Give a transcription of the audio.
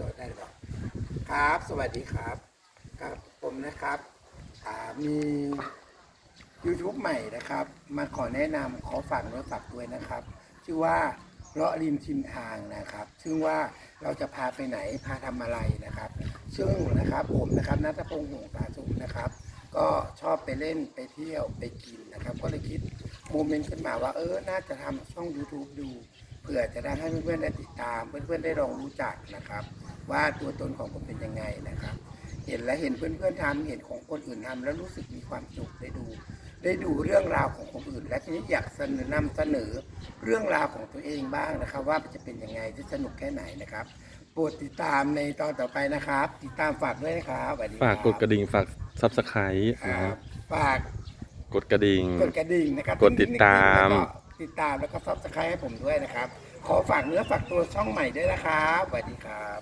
สวัสดีครับครับ สวัสดีครับ ครับผมนะครับมี YouTube ใหม่นะครับ มาขอแนะนำขอฝากโทรศัพท์ด้วยนะครับ ชื่อว่าเลาะริมชิมทางนะครับ ซึ่งว่าเราจะพาไปไหนพาทำอะไรนะครับ ซึ่งนะครับผมนะครับนัทพงษ์หงสาสุขนะครับ ก็ชอบไปเล่นไปเที่ยวไปกินนะครับ ก็เลยคิดโมเมนต์ขึ้นมาว่าเออน่าจะทำช่อง YouTube ดูเผื่อจะได้ให้เพื่อนๆได้ติดตาม เพื่อนๆได้ลองรู้จักนะครับ ว่าตัวตนของผมเป็นยังไงนะครับ เห็นและเห็นเพื่อนๆทำเห็นของคนอื่นทำแล้วรู้สึกมีความสุขได้ดู ได้ดูเรื่องราวของคนอื่น และทีนี้อยากเสนอนำเสนอเรื่องราวของตัวเองบ้างนะครับ ว่าจะเป็นยังไงจะสนุกแค่ไหนนะครับโปรดติดตามในตอนต่อไปนะครับ ติดตามฝากด้วยนะครับสวัสดีคฝากกดกระดิ่งฝาก ซับสไครต์คนะรัฮะบฝากกดกระดิ่ง กดกระดิ่งนะครับกดติดตาม แล้วก็ติดตามแล้วก็ซับสไครต์ให้ผมด้วยนะครับ ขอฝากเนื้อฝากตัวช่องใหม่ด้วยนะครับสวัสดีครับ